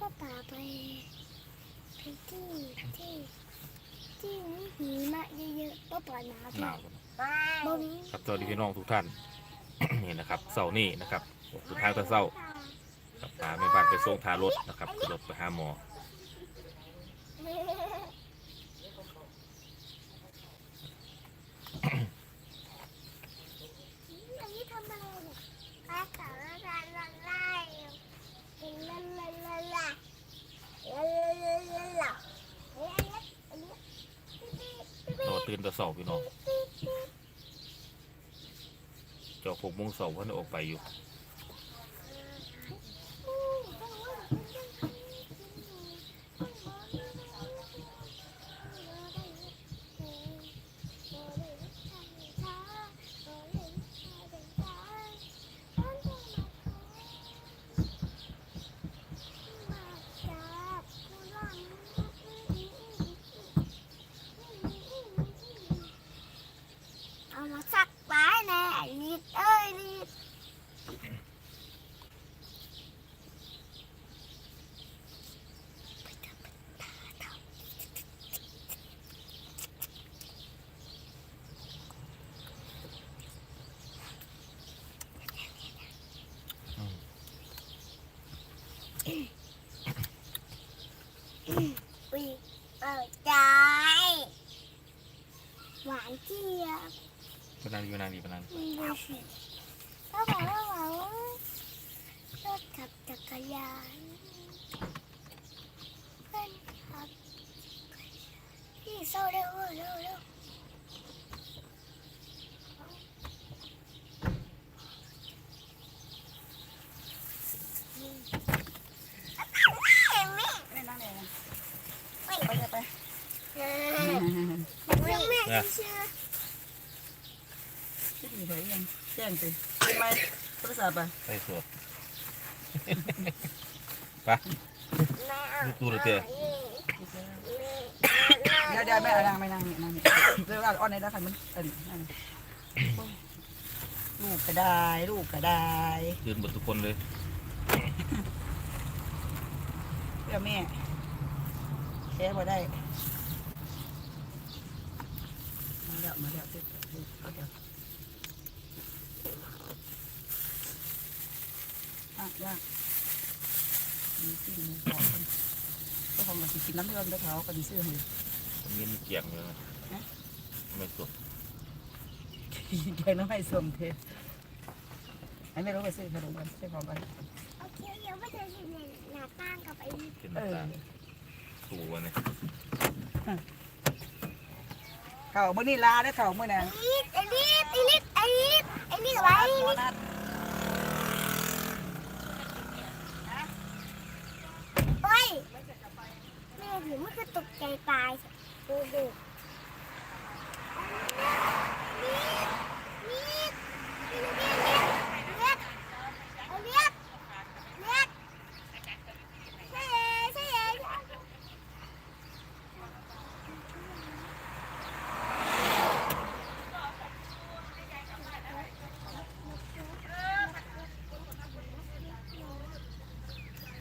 ป้าป่าไปไปที่ที่ที่มีหิมะเยอะๆป้าป่าหนาวหนาวบ่มีครับสวัสดีพี่น้องทุกท่าน นี่นะครับเสาร์นี้นะครับสุดท้ายก็เสาร์ครับพาแม่บ้านไปส่งทารถนะครับขึ้นรถไปหาหมออันนี้ทำอะไรเนี่ยปลาขาวละลายละลายละลายละลายละลายละลายละลายเฮ้ยอันนี้อันนี้ปิ๊บปิ๊บ ตื่นแต่เสาร์พี่น้องเจาะหกโมงเสาเพิ่นออกไปอยู่ เอามาสักไว้แน่ลิดเอ้ยลิด อืม อุ้ยเปิดใจหวานเจี๊ยบ ไปนันอยู่นานดีปนั่งดูสิพ่อบอกว่าเราชอบขับจักรยานเพื่อนขับพี่โซ่เร็วเร็วเร็วเห็นไหม ไม่นั่งเลยนะ ไม่ ไปเลยไป เออไม่แม่เชื่อ คิดอยู่ไหนยั งแจ้งสิเป็นไหมโทรศัพท์อะใส่สวดแม่เอาดูเลยเจ้เดี๋ยวเดี๋ยวไม่เอานั่งไม่นั่งนี่นั่งนี่เดี๋ยวเอาอ้อนในด้านขันมันเอ็นนั่นลูกก็ได้ลูกก็ได้ตื่นหมดทุกคนเลยเพื่อแม่แค่พอได้มาเดี๋ยวมาเดี๋ยวเดี๋ยวเดี๋ยวเอาเดี๋ยว ลากลากมีสิ่งมีของก็ของเราสิกินน้ำเดือดเดี๋ยเขาก็ดีซื้อให้มันเกียงเลยนะไม่สดแกงน้ำไม้สมเทไอ้ไม่รู้ไปซื้อขนมกันซื้อของกันโอเคเดี๋ยวไม่เจอสิเนี่ยหน้าตั้งกับไอ้เป็นเออตาถูวันนี้เข่าเมื่อนี่ลาได้เข่าเมื่อน่ะลิดไอ้ลิดไอ้ลิดไอ้ลิดไอ้ลิดกับไอ้ลิโบด นัส เฮ้ยแม่ ถือมันคือตกใจตายดูดูลิดลิดลิดลิดลิดลิดใช่เลยใช่เลย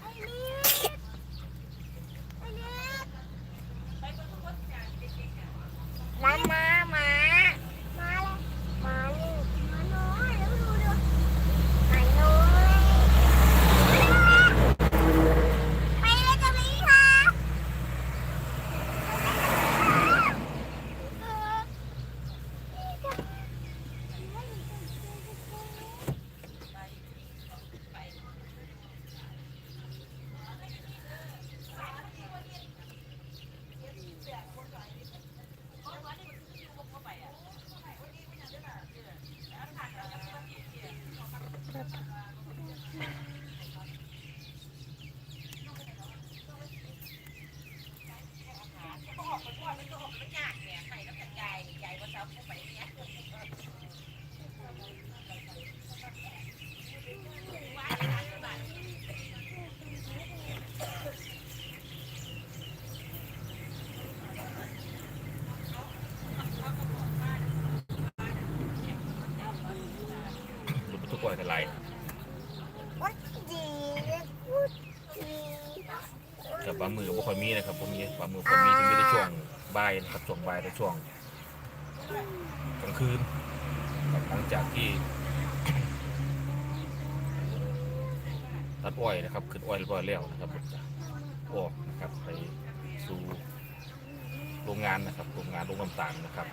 ไอ้ลิดไอ้ลิดร้านมาหมามาเลยหมานี่หมาน้อยแล้วดูดูหมาน้อยไปเลยจะมีค่ะเออนี่ก็ ดูทุกคนแต่ไร What the? What the? กับบางมือบ่ค่อยมีนะครั บผมมีบางมือผมมีถึงไม่ได้ช่วงบ่ายนะครับช่วงบ่ายและช่วงกลางคืนหลังจากที่ตัดอ้อยนะครับขึ้นอ้อยเรียบร้อยแล้วนะครับผมจะออกนะครับไปสู่โรงงานนะครับโรงงานโรงน้ำตาลนะครับ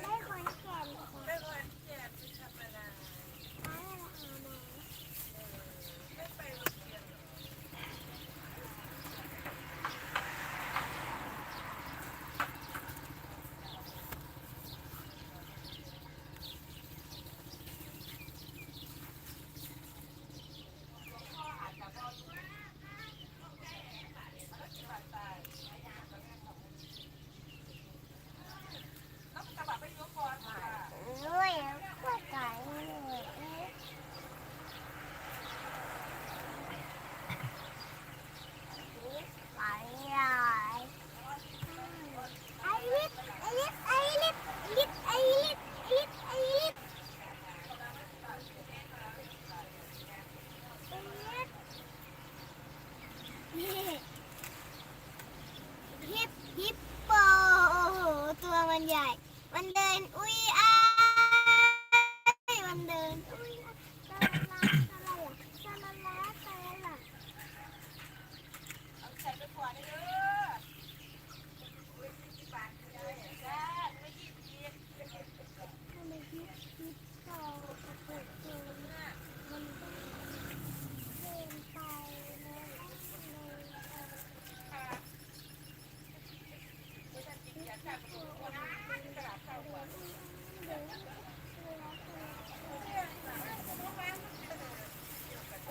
ไม่คนแก่นไม่คนแก่นไปทำอะไรไปหาหมอ ด้วยกว่าไก่เลยไปใหญ่ไอลิฟไอลิฟไอลิฟลิฟไอลิฟลิฟไอลิฟฮิปฮิปโปโอ้โหตัวมันใหญ่ มันเดินอุ้ยอ้ายมันเดินอุ้ยสลาลาสลาลาสลาลาสลาลาทำไมฮิปฮิปโตกระตุกตัวมันเดินไปเลย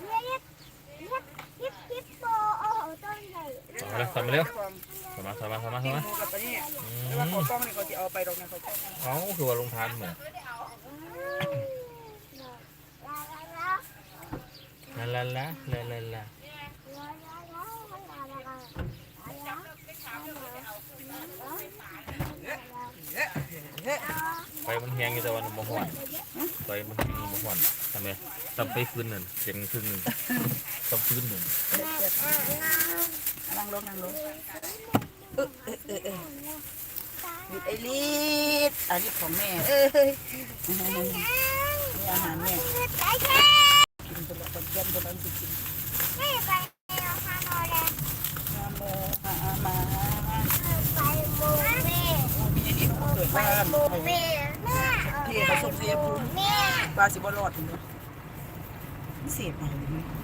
เลย ยิบยิบยิบยิบโบโอ้โหต้น ใหญ่เอาละทำมาเร็วทำมาทำมาทำมากินทำมาหมูกับอันนี้อืแต่ว่ามเขากล้องนี่เขาจะเอาไปดอกนะเขากล้องเอาคือว่าลงทานเหมือนลาลาลาลาลาลาลาลาลาลาลาลาลาลาไฟมันแห้งอยู่แต่ว่ามันบ่ฮ้อนไฟมันแห้งมันบ่ฮ้อนทำไมทำไฟฟื้นหนึ่งเสียงครึ่งหนึ่งต้องฟื้นหนึ่งนั่ง ลงนั่งลงเออเออเออเออหยุดไอรีดอันนี้ของแม่เอ้ยนี่อาหารแม่กินบนละคนเยี่ยมบนละคนกินไม่ไปเอาฮานอยเลยมาโมมามาไปโมเม่มีอันกิดไปบ้านโมเม่พี่เขาส่งเสียภูมิแม่ปลาสิบรอดเลยเสียบมาแม่ไป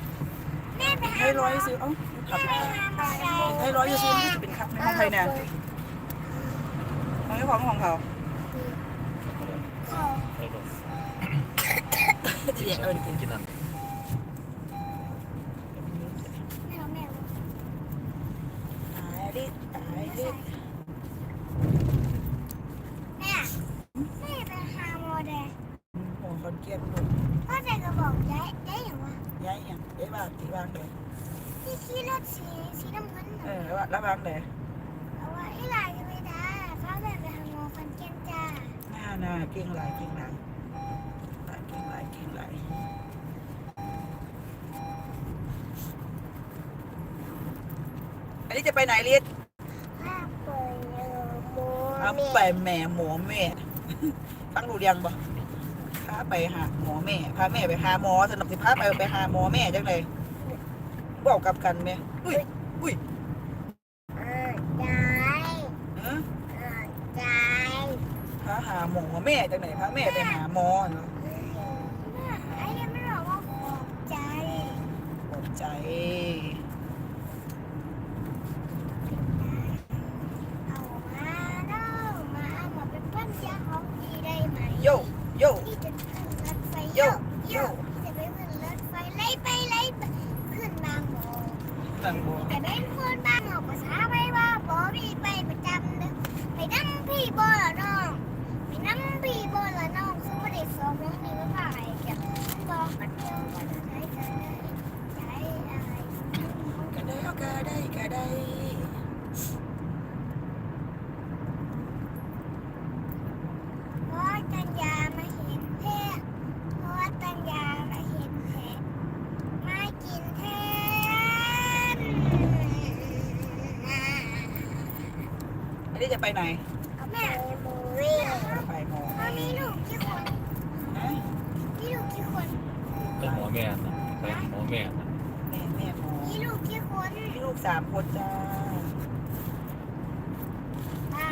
ให้ร้อยซื้อเอ้าขับให้ร้อยซื้อที่จะเป็นคับในห้องใครเนี่ยของเจ้าของของเขาให้ลงเดี๋ยวเอาดิกินนั่นตายดิตายดิแม่แม่ไปหาโมเดลหัวคนเกียนลูกพ่อจะกระบอกย้ายย้ายอ ย่างวะย้ายอย่างย้ายบ้านที่บ้านเลยที่ขี่รถสีสีน้ำเงินเอน่ะอแล้วบ้านเลยเอาไว้ให้หลานจะไปได้พ่อแม่ไปหาโมฟันเกนจ้าน่าน่าเก่งหลายเก่งหลายหลายเก่งหลายเก่งหลายอันนี้จะไปไหนลิศพ่อเปิดเออโมเอาไปแม่หมอแม่ ฟังดูเรียงบ่พาไปหาหมอแม่พาแม่ไปหาหมอสนับสิพาไปไปหาหมอแม่จังเลยบอกกับกันไหมอุ้ยอุ้ยเออใจเออเออใจพาหาหมอแม่จังไหนพาแม่ไปหาหมอเนาะ ไอ้เนี่ยไม่บอกว่าขอบใจ ปลอบใจ เอามาเด้อมามาเป็นเพื่อนยาของดีได้ไหม โยโย พี่จะขึ้นรถไฟ โย โยโยพี่จะไปขึ้นรถไฟไล่ไปไล่ไปขึ้นบางโม นั่งโบ บ่ จะเป็นคนบ้านออกภาษาไปว่าบอพี่ไปประจำเด้อไปนั่งพี่บอละน้องไปนั่งพี่บอละน้องคือไม่ได้สอบน้องนี่ว่าอะไรกันบอกกันเดียวว่าจะใช้กันได้ใช้อะไร ก็ได้เอาก็ได้ก็ได้ เพราะตัญญามาเห็นแพ้เพราะตัญญามาเห็นแพ้มากินแทน อันนี้ จะไปไหนแม่หมูวิ่งไปหมอมันมีลูกกี่คนฮะมีลูกกี่คนไปหมอแม่นะไปหมอแม่นะแม่แม่หมอมีลูกกี่คนมีลูกสามคนจ้าบ้า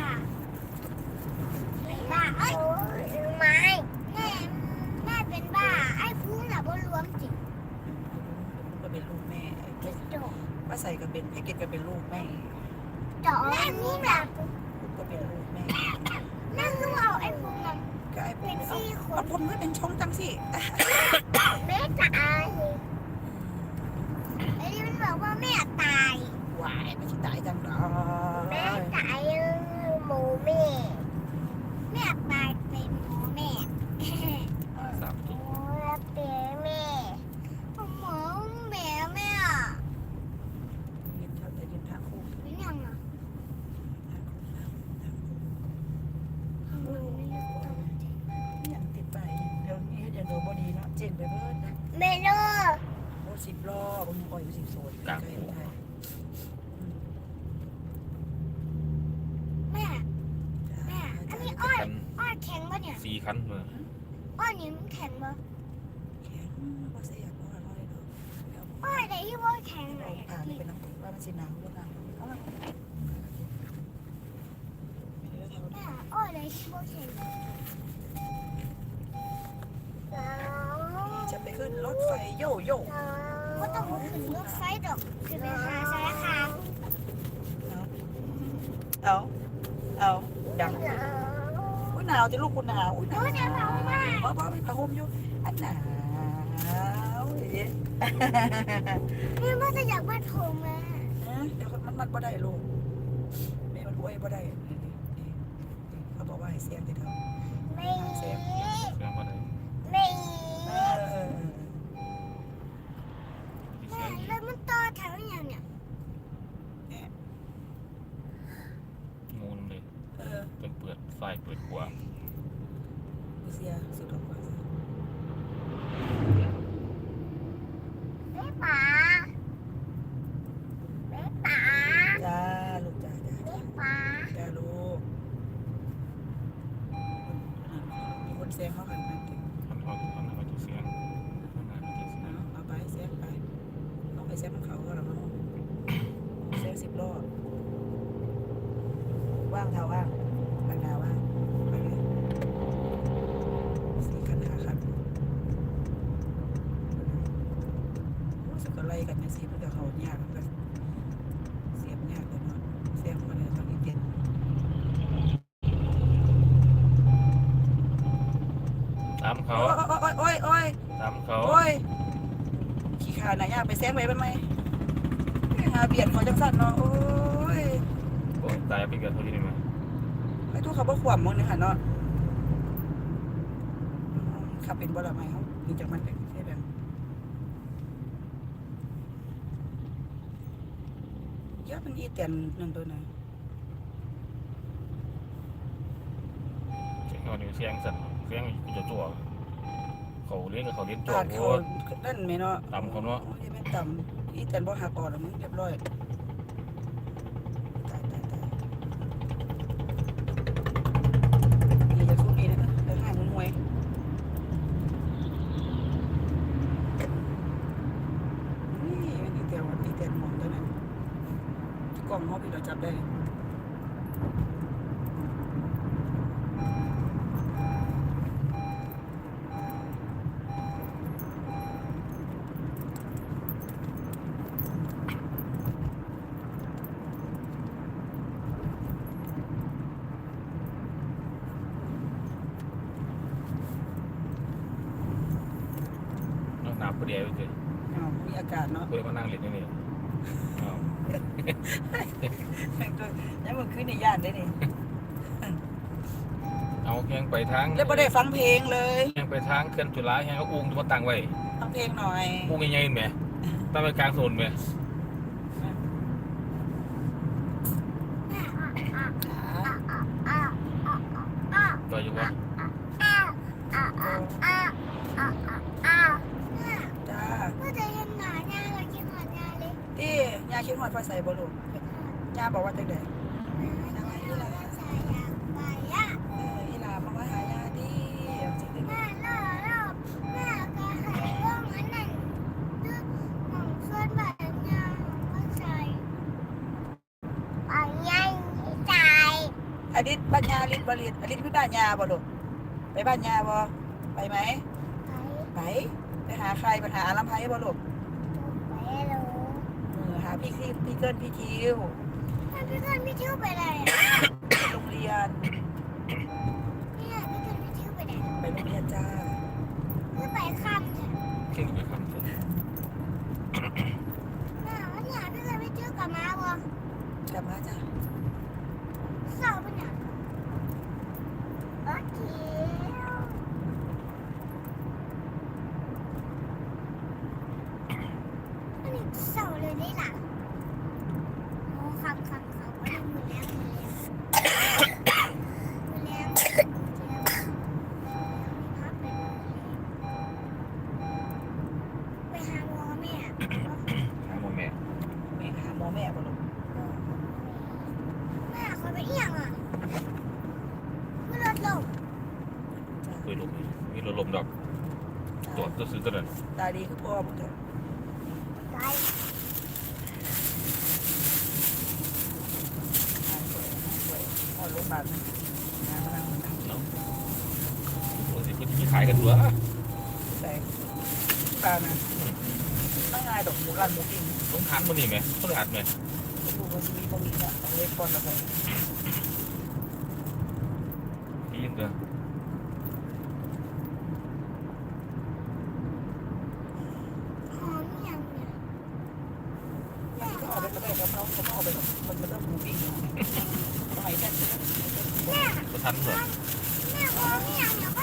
ไม่บ้าเอ้ยไม่แม่แม่เป็นบ้า ไอ้ฟุ้งน่ะบ่รวมจริงก็เป็นลูกแม่ไอ้จะจบป้าใส่ก็เป็นไอ้เกดก็เป็นลูกแม่จบแม่นี่แบบลู กก็เป็นลูกแม่นั่งคือเอาไอ้ฟุ้งน่ะก็ไอ้เป็เป็นนสี่คเอานผมไม่เป็นชงจังสิแม่ตายไอ้นี่มันบอกว่าแม่ตายหวายไม่ใช่ตายจังหรอแม่ตายหมูแม่แม่ตายเป็นหมูแม่ สามตัว โอ้ยเป๋แม่หมูแม่แม่ ยืนเท่าแต่ยืนทางคู่ เป็นยังอะ ทางคู่ทางคู่ยังติดไปเดี๋ยวนี้เดี๋ยวโดนบอดี เนาะเจนไปเบิร์ดนะเมโลโอ้สิบรอบผมอ่อยอยู่สิบโซนใกล้ๆได้แม่ แม่ อันนี้อ้อยคันอ้อยแข็งปะเนี่ย สี่คันเลยอ้อยนี่มันแข็งปะแข็งบ่เสียบ่อร่อยเนาะเดี๋ยวอ้อยไหนที่ว่าแข็งไหนเอาผ่านไปน้ำว่ามันสิหนาวหรือเปล่าเอามาไม่ได้ทำแม่อ้อยไหนที่ว่าแข็งแล้ว จะไปขึ้น รถไฟโยโย่ก็ต้องมาขึ้นรถไฟดอกคือไปหาสารคามเอาเอาดังหนาวอุ้ยหนาวจะลูกคุณหนาวอุ้ยหนาวโอ้ยหนาวมากพ่อพ่อมีผ้าห่มอยู่อันหนาวเอ๊ะแม่ว่าจะอยากมาโทรมาเดี๋ยวมันมันบ่ได้ลูกแม่มันอวยบ่ได้นี่นี่นี่เขาบอกว่าให้เสียงที่เท่าไม่เสียงมาเลยไม่ เออ แม่แล้วมันต่อแถวอย่างเนี่ย งูนเลย เออ เป็น เปิดไฟเปิดขวาเสียสุดออกมาไม่ป๋าไม่ป๋าจ้าลูกจ้าจ้าไม่จ้าป๋าจ้าลูกมีคนเสียงเขาหันมาถึงคันเขาคันเขาจะเสียงคันเขาจะเสียงเอาไปเสียงไปต้องไปเสียงเขาก็หรอมั้งเสียงสิบรอบว่างเท่าว่างว่างดาวว่างไปเลยสี่คันห้าคันรู้ สึกอะไรกันเนี่ยสิมันก็เขายากมันก็เสียบยากแต่เนาะเสียงมันเนี่ยตองอีกเย็นตามเขาโอ้ยโอ้ยโอ้ยตามเขาโอ้ยขี้ขาหน่ะยากไปแซงไว้เป็นไหมหาเบียดเขาจังสั่นเนาะโอ้ยโอ้ยตายไปเกิดเขาอยู่นี่มั้ยไอ้ทุกเขาบ่ขวามมึงเนี่ยค่ะเนาะขับเป็นบ่ละไหมเขานี่จากมันเป็ นใช่แบบเยอะมันอีเตียนนั่นตัวหนึ่งเสียงเขาเนี่เสียงสั่นเสียงจะจั่วเขาเลี้ยงกับเขาเลี้ยงจั่วตาดโคเขาตรนั่นไหมเนาะต่ำเขาเนาะ โอ้ยไม่ต่ำอีเตียนบ่หักออกแล้วมึงเรียบร้อย กล้องเขาพี่เราจับได้ แล้วมันขึ้นในย่านได้นี่เอาแหงไปทางแล้วบ่ได้ฟังเพลงเลยแหงไปทางเคลื่อนจุฬาแหงก็อุ้งมาตั้งไว้ฟังเพลงหน่อยอุ้งใหญ่ๆแหมตั้งไว้กลางถนนแหมต่ออยู่ว่าจ้าเมื่อจะเห็นหนาหน้าเราคิดหนาหน้าเลยที่ยาคิดฮอดฟ้าใส่บ่ลูก ยาบอกว่าจังได๋ใส่ยางไปอะเอออีหลามาว่าหายาดีเอาจริงแม่ล่อรอบแม่ก็หายว่องอันนั้นตึ๊กองส่วนแบบยางก็ใส่ปังยังใส่ๆอดิตบ้านยาลิตบ่ลิตอดิตคือบ้านยาบ่ลูกไปบ้านยาบ่ไปไหมไปไปไปหาใครไปหาอารัมไพบ่ลูกไปรู้หาพี่คิวพี่เกิลพี่คิว พี่คนพี่ทิวไปไหนอะโรงเรียนเนี่ยพี่คนพี่ทิวไปไหนไปโรงเรียนจ้า คือไปข้ามเนี่ย ขึ้นไปคำสุด แม่วันนี้พี่คนพี่ทิวกลับมาบ่ กลับมาจ้า เสาร์เป็นยังโอเคอันนี้เสาร์เลยได้หล่ะโอ้คำคำคำวันนี้มือแรงมือแรงมือแรงเจียวพับเป็นมือแรงไปหาหมอแม่ หาโมแม่ แม่หาหมอแม่บ่ลูก แม่เขาไปเอียงอะเมื่อรถลง จ้า คุยลมมีรถลมดอกตัวตัวซื้อตัวนั้น ตาดีคือพ่อบ่เถอะ ไกล หาสวยหาสวยพ่อโรงพยาบาลนะหามานั่งนั่ง เนาะโอ้ยคนที่มีขายกันตัว แต่ตานะตั้งไงดอกหมูร้านหมูปิ้ง ต้องทานมันนี่ไหมต้องอัดไหม ลู กมันจะมีบะหมี่เนี่ยเอาเล็กก่อนแล้วกัน พี่ยินเด้อ หอมอย่างเนี่ย ก็เอาไปก็ได้ครับเขาเขาเอาไปหรอกมันมันต้องหมูปิ้งสมัยแรก แม่ ก็ทันเหรอ แม่หอมอย่างเนี่ยก็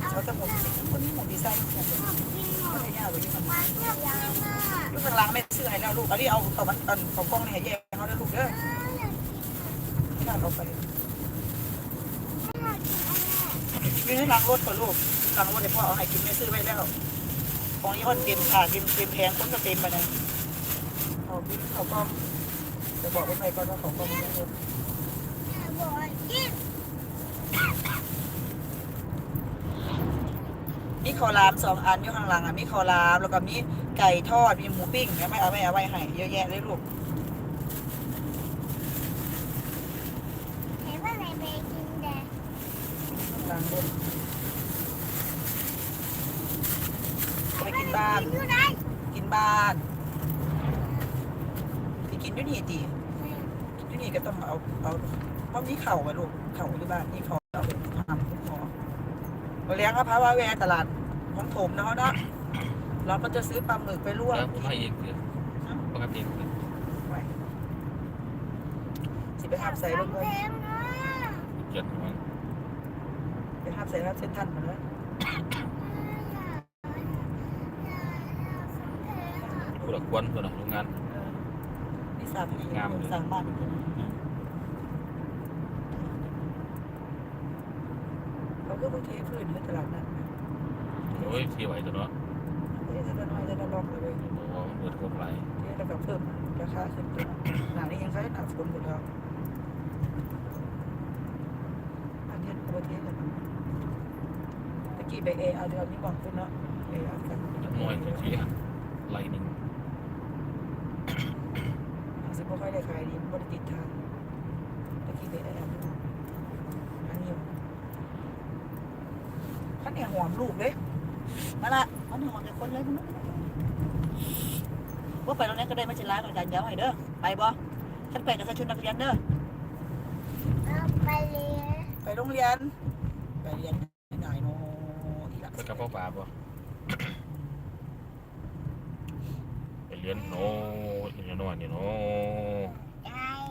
เอา เขาจะหมูคนนี้หมูดีไซน์หมูเป็น หอมกินหม ก็ ด เลยยากเลยที่มัน ปลาเทียบยังอะ ลูกข้างล่างแม่ซื้อให้แล้วลูกอันนี้เอาเขามันอันเขากล้องนี่ให้แยกเขาได้ลูกเด้อไม่น่าเอาไป ยืนให้ล้างรถก่อนลูกล้างรถ เดี๋ยวพ่อเอาให้กินไม่ซื้อไว้แล้วของนี้คนเต็มค่ะเต็มเต็มแพงคนก็เต็มไปเลยเอาพี่เขาก็จะบอกว่าไปก่อนว่าเขาก็ไม่ได้รถบอกกินมีข้าวหลามสองอันอยู่ข้างหลังอะมีข้าวหลามแล้วก็มีไก่ทอดมีหมูปิ้งไม่เอาไม่เอาไว้ให้เยอะแยะเลยลูก เห็นว่าอะไรไปกินแดง ล้างรถไปกินบ้าน กินอยู่ไหน กินบ้านไปกินอยู่นี่ตีกินอยู่นี่ก็ต้องเอาเอา เพราะมีเข่าไปลูกเข่าอยู่บ้านนี่เขาเอาไปทำทุกหมอมาเลี้ยงก็พาว่าแวตลาดของผมนะเขาเนาะเราก็จะซื้อปลาหมึกไปลวกแล้วผมให้เองเลยปกติเลยไว้สิไปห้ามใส่ลงเพเลยลงนะเจ็ดมันไปห้ามใส่รับเส้นทันมาเลยผู้หลักควนตัวน่ะโรงงานนี่สามปีงามเลยสั่งบ้าน เขาก็บางทีพื้นที่ตลาดนัดนะโอ้ยที่ไหวตัวเนาะเดี๋ยวจะน้อยจะล็อกเลยโอ้โหเปิดครบหลายเดี๋ยวเราเพิ่มราคาขึ้นตัวหนานี้ยังใช้หนาฝนอยู่แล้วอันนี้ประเทศกันตะกี้ไปเอเอาเดือนนี้บอกคุณเนาะเอเอากันน้อยจังที่ไหลหนึ่งอาจจะไม่ค่อยได้ขายดีบริติดทางตะกี้ไปเอเอาอันนี้ขัน เนี่ยหอมลูกเลยมาละมันหอมแต่คนเลยมันว่าไปตรงนี้ก็ได้ไม่ใช่ร้านของจานเดียวให้เด้อไปบ่ฉันไปกับชุดนักเรียนเด้อเอาไปเลยไปโรงเรียน ไปเรียนหน่อยโนอีหลักไปกระเพาะปลาป่ะไปเรียนโนอีนอนนี่โน ยาย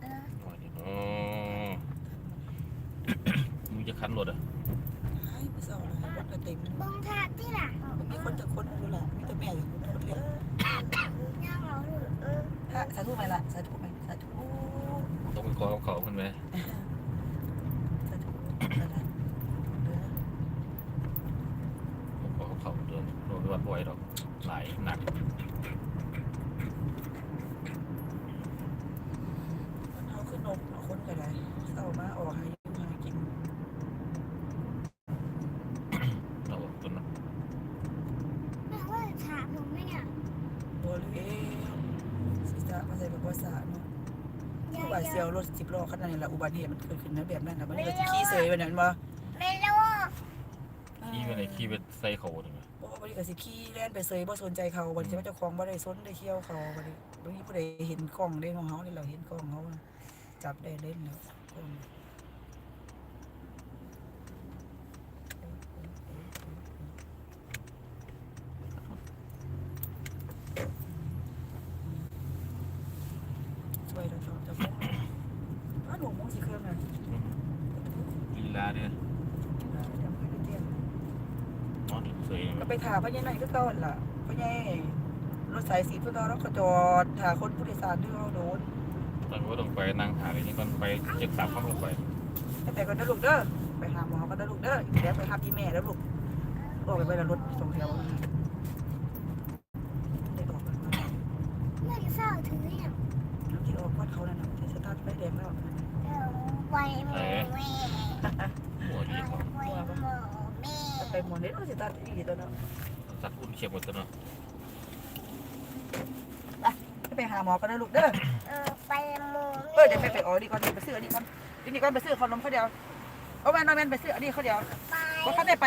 เออน อนนี่โนมึง จะคันรถอะให้ไปเศร้าเลยรถกระเต็มบงทาที่หลังมีคนจะคนดูแหละมีแต่แม่อยู่คนเดียวย่างเอาหรือเออพระสาธุไหมล่ะสาธุไหมสาธุต้องไปขอเขาเขาขึ้นไหม สาธุอะไรเด้อ ต้องขอเขาเขาเดินโดนไปวัดบ่อยหรอกหลายหนัก เอาขึ้นนกเอาคนก็ได้เศร้ามาออกให้อยู่หากิน เราต้น แม่ว่าถามหนูไหมอะ ตัวเลยศีรษะมา ใส่แบบภาษาเนาะยาผู้บาดยเสียวรถสิบล้อขนาดนี้ละอุบัติเหตุมันเกิดขึ้นนะแบบนั้นนะมันก็จะขี้เสยแบบนั้นบ่ไม่รู้ขี้ไปไหนขี้ไปใส่เขาถึงบ่บ่ได้ก็สิขี้แล่นไปเสยบ่สนใจเขาบัดนี้เจ้าของบ่ได้สนได้เที่ยวเขาบัดนี้บ่มีผู้ใดเห็นกล้องเด้ของเฮานี่เราเห็นกล้องเฮาจับได้เล่นแล้วกล้องช่วยเราชอบจะฟ้องอ้าวหนูมองสิเครื่องน่ะ ลีลาเนี่ย เดี๋ยวไม่ได้เตรียม นอนเสย ก็ไปถาม พ่อใหญ่หน่อยก็ต้อนล่ะพ่อใหญ่รถสายสีเพื่อนเราก็จอดถาคนผู้โดยสารที่เขาโดนตอนว่าต้องไปนั่งหาอะไรนี่ก่อนไปเจ็ดสามข้ามลงไปให้ไปก่อนนะลูกเด้อไปหาหมอก็นะลูกเด้อเดี๋ยวไปหาพี่แม่แล้วลูกออกไปไปแล้วรถสองแถวได้ออกกันมาเมื่อเศร้าถืออย่างน้ำที่ออกก้อนเขานั่นน่ะที่สตาร์ทไฟแดงแล้วเออไปหมูแม่หัวดีเขาไปหมูแม่ไปหมดเลยสตาร์ทอีกตัวเนาะ ตัดอุ่นเขียบหมดตัวเนาะไปหาหมอก็นะลูกเด้อ เออไปหมูเออเดี๋ยวไปไปออกดีก่อนไปซื้ออันนี้ก่อนอันนี้ก่อนไปซื้อขนมเขาเดียวเอาแม่นเอาแม่นไปซื้ออันนี้เขาเดียวไป ว่าเขาได้ไป